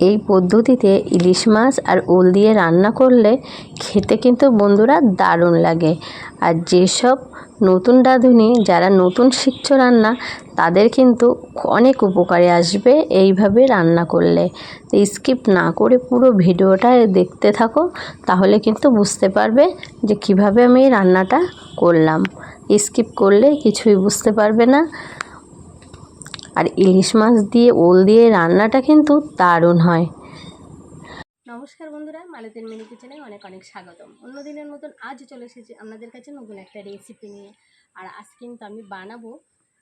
এই পদ্ধতিতে ইলিশ মাছ আর ওল দিয়ে রান্না করলে খেতে কিন্তু বন্ধুরা দারুণ লাগে। আর যেসব নতুন রাঁধুনি যারা নতুন শিখছ রান্না, তাদের কিন্তু অনেক উপকারে আসবে এইভাবে রান্না করলে। তো স্কিপ না করে পুরো ভিডিওটা দেখতে থাকো, তাহলে কিন্তু বুঝতে পারবে যে কীভাবে আমি রান্নাটা করলাম। স্কিপ করলে কিছুই বুঝতে পারবে না। আর ইলিশ মাছ দিয়ে, ওল দিয়ে রান্নাটা কিন্তু দারুণ হয়। নমস্কার বন্ধুরা মালতের মিনি কিচেনে অনেক অনেক স্বাগতম। অন্য দিনের মতন আজ চলে এসেছি আপনাদের কাছে নতুন একটা রেসিপি নিয়ে। আর আজ কিন্তু আমি বানাবো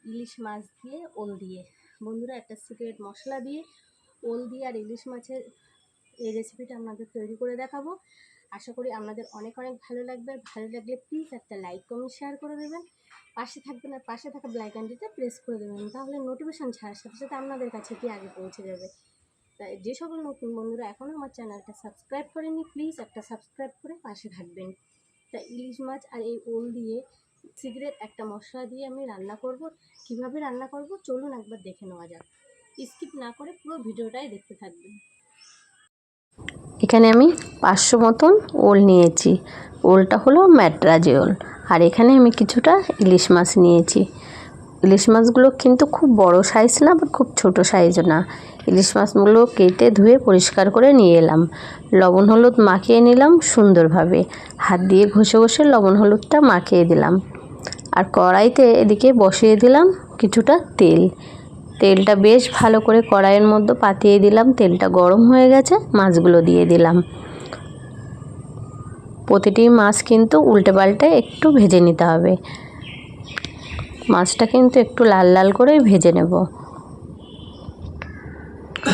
ইলিশ মাছ দিয়ে, ওল দিয়ে। বন্ধুরা, একটা সিক্রেট মশলা দিয়ে, ওল দিয়ে আর ইলিশ মাছের এই রেসিপিটা আপনাদের তৈরি করে দেখাবো। আশা করি আপনাদের অনেক অনেক ভালো লাগবে। ভালো লাগলে প্লিজ একটা লাইক কমেন্ট শেয়ার করে দেবেন। পাশে থাকবেন আর পাশে থাকা ব্ল্যাক আন্টিটা প্রেস করে দেবেন। তাহলে নোটিফিকেশান ছাড়ার সাথে সাথে আপনাদের কাছে কি আগে পৌঁছে যাবে। তাই যে সকল নতুন বন্ধুরা এখনও আমার চ্যানেলটা সাবস্ক্রাইব করেনি প্লিজ একটা সাবস্ক্রাইব করে পাশে থাকবেন। তা ইলিশ মাছ আর এই ওল দিয়ে সিগারেট একটা মশলা দিয়ে আমি রান্না করব। কীভাবে রান্না করব? চলুন একবার দেখে নেওয়া যাক। স্কিপ না করে পুরো ভিডিওটাই দেখতে থাকবেন। এখানে আমি পাঁচশো মতন ওল নিয়েছি। ওলটা হলো ম্যাট্রাজি ওল। আর এখানে আমি কিছুটা ইলিশ মাছ নিয়েছি। ইলিশ মাছগুলো কিন্তু খুব বড় সাইজ না বা খুব ছোট সাইজও না। ইলিশ মাছগুলো কেটে ধুয়ে পরিষ্কার করে নিয়ে এলাম। লবণ হলুদ মাখিয়ে নিলাম সুন্দরভাবে। হাত দিয়ে ঘষে ঘষে লবণ হলুদটা মাখিয়ে দিলাম। আর কড়াইতে এদিকে বসিয়ে দিলাম কিছুটা তেল। তেলটা বেশ ভালো করে কড়াইয়ের মধ্যে পাতিয়ে দিলাম। তেলটা গরম হয়ে গেছে, মাছগুলো দিয়ে দিলাম। প্রতিটি মাছ কিন্তু উল্টে পাল্টে একটু ভেজে নিতে হবে। মাছটা কিন্তু একটু লাল লাল করেই ভেজে নেব।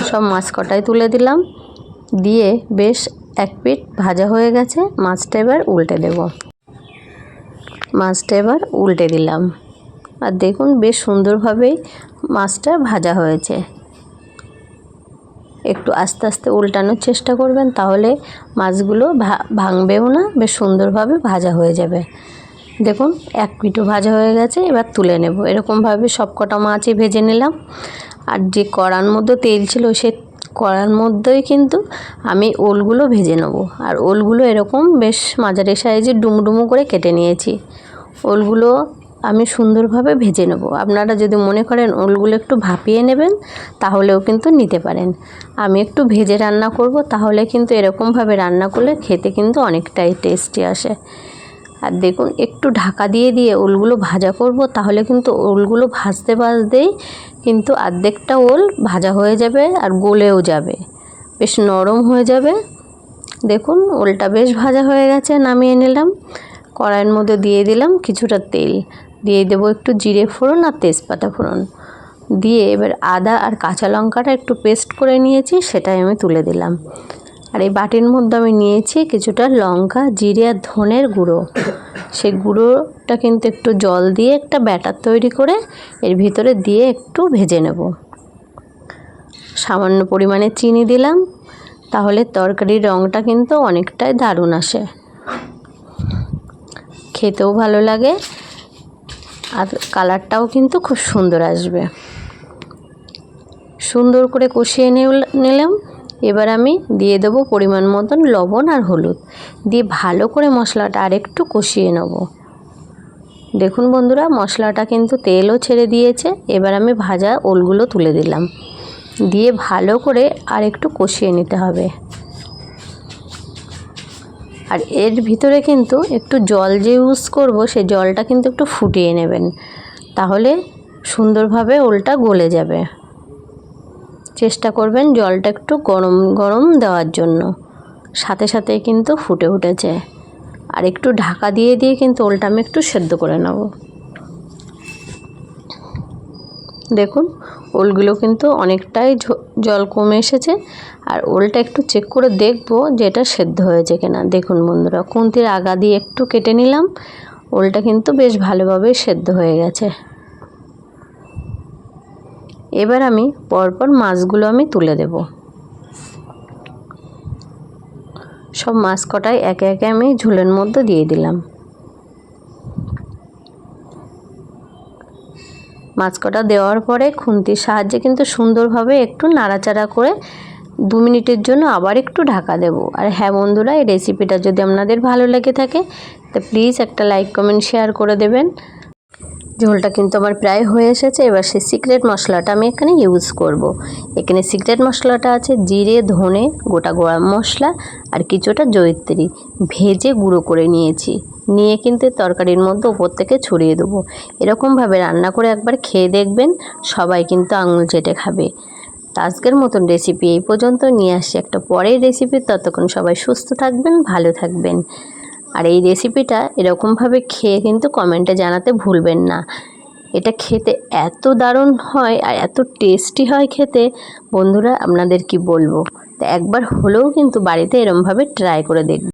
সব মাছ কটাই তুলে দিলাম। দিয়ে বেশ এক পিট ভাজা হয়ে গেছে, মাছটা এবার উল্টে দেব। মাছটা এবার উল্টে দিলাম। আর দেখুন বেশ সুন্দরভাবেই মাছটা ভাজা হয়েছে। একটু আস্তে আস্তে উল্টানোর চেষ্টা করবেন তাহলে মাছগুলো ভা, ভাঙবেও না, বেশ সুন্দরভাবে ভাজা হয়ে যাবে। দেখুন, এক পিঠও ভাজা হয়ে গেছে, এবার তুলে নেব। এরকমভাবে সব কটা মাছই ভেজে নিলাম। আর যে কড়ার মধ্যে তেল ছিল, সে কড়ার মধ্যেই কিন্তু আমি ওলগুলো ভেজে নেব। আর ওলগুলো এরকম বেশ মাঝারি সাইজে ডুমডুমু করে কেটে নিয়েছি। ওলগুলো আমি সুন্দরভাবে ভেজে নেব। আপনারা যদি মনে করেন ওলগুলো একটু ভাপিয়ে নেবেন, তাহলেও কিন্তু নিতে পারেন। আমি একটু ভেজে রান্না করব, তাহলে কিন্তু এরকমভাবে রান্না করলে খেতে কিন্তু অনেকটাই টেস্টি আসে। আর দেখুন, একটু ঢাকা দিয়ে দিয়ে ওলগুলো ভাজা করব, তাহলে কিন্তু ওলগুলো ভাজতে ভাজতেই কিন্তু অর্ধেকটা ওল ভাজা হয়ে যাবে আর গলেও যাবে। বেশ নরম হয়ে যাবে। দেখুন, ওলটা বেশ ভাজা হয়ে গেছে, নামিয়ে নিলাম। কড়াইয়ের মধ্যে দিয়ে দিলাম কিছুটা তেল। দিয়ে দেবো একটু জিরে ফোড়ন আর তেজপাতা ফোড়ন। দিয়ে এবার আদা আর কাঁচা লঙ্কাটা একটু পেস্ট করে নিয়েছি, সেটাই আমি তুলে দিলাম। আর এই বাটির মধ্যে আমি নিয়েছি কিছুটা লঙ্কা, জিরে আর ধনের গুঁড়ো। সেই গুঁড়োটা কিন্তু একটু জল দিয়ে একটা ব্যাটার তৈরি করে এর ভিতরে দিয়ে একটু ভেজে নেব। সামান্য পরিমাণে চিনি দিলাম, তাহলে তরকারির রঙটা কিন্তু অনেকটাই দারুণ আসে। খেতেও ভালো লাগে আর কালারটাও কিন্তু খুব সুন্দর আসবে। সুন্দর করে কষিয়ে নিলাম। এবার আমি দিয়ে দেবো পরিমাণ মতন লবণ আর হলুদ। দিয়ে ভালো করে মশলাটা আরেকটু কষিয়ে নেব। দেখুন বন্ধুরা, মশলাটা কিন্তু তেলও ছেড়ে দিয়েছে। এবার আমি ভাজা ওলগুলো তুলে দিলাম। দিয়ে ভালো করে আর একটু কষিয়ে নিতে হবে। আর এর ভিতরে কিন্তু একটু জল যে ইউজ করব, সে জলটা কিন্তু একটু ফুটিয়ে নেবেন। তাহলে সুন্দরভাবে ওলটা গলে যাবে। চেষ্টা করবেন জলটা একটু গরম গরম দেওয়ার জন্য। সাথে সাথে কিন্তু ফুটে উঠেছে। আর একটু ঢাকা দিয়ে দিয়ে কিন্তু ওলটা আমি একটু সেদ্ধ করে নেব। দেখুন, ওলগুলো কিন্তু অনেকটাই জল কমে এসেছে। আর ওলটা একটু চেক করে দেখব যে এটা সেদ্ধ হয়েছে কিনা। দেখুন বন্ধুরা, খুন্তির আগা দিয়ে একটু কেটে নিলাম। ওলটা কিন্তু বেশ ভালোভাবে সেদ্ধ হয়ে গেছে। এবার আমি পরপর মাছগুলো আমি তুলে দেব। সব মাছ কটাই একে একে আমি ঝুলের মধ্যে দিয়ে দিলাম। মাছ কটা দেওয়ার পরে খুন্তির সাহায্যে কিন্তু সুন্দরভাবে একটু নাড়াচাড়া করে দু মিনিটের জন্য আবার একটু ঢাকা দেব। আর হ্যাঁ বন্ধুরা, এই রেসিপিটা যদি আপনাদের ভালো লেগে থাকে, তো প্লিজ একটা লাইক কমেন্ট শেয়ার করে দেবেন। ঝোলটা কিন্তু আমার প্রায় হয়ে এসেছে, এবার সেই সিক্রেট মশলাটা আমি এখানে ইউজ করব। এখানে সিক্রেট মশলাটা আছে জিরে, ধনে, গোটা গরম মশলা আর কিছুটা জয়িত্রী। ভেজে গুঁড়ো করে নিয়েছি। নিয়ে কিন্তু তরকারির মধ্যে ওপর থেকে ছড়িয়ে দেবো। এরকমভাবে রান্না করে একবার খেয়ে দেখবেন, সবাই কিন্তু আঙুল চেটে খাবে। আজকের মতন রেসিপি এই পর্যন্ত। নিয়ে আসছি একটা পরের রেসিপি ততক্ষণ সবাই সুস্থ থাকবেন, ভালো থাকবেন। আর এই রেসিপিটা এরকমভাবে খেয়ে কিন্তু কমেন্টে জানাতে ভুলবেন না। এটা খেতে এত দারুণ হয় আর এত টেস্টি হয় খেতে। বন্ধুরা, আপনাদের কি বলব? তা একবার হলেও কিন্তু বাড়িতে এরমভাবে ট্রাই করে দেখবেন।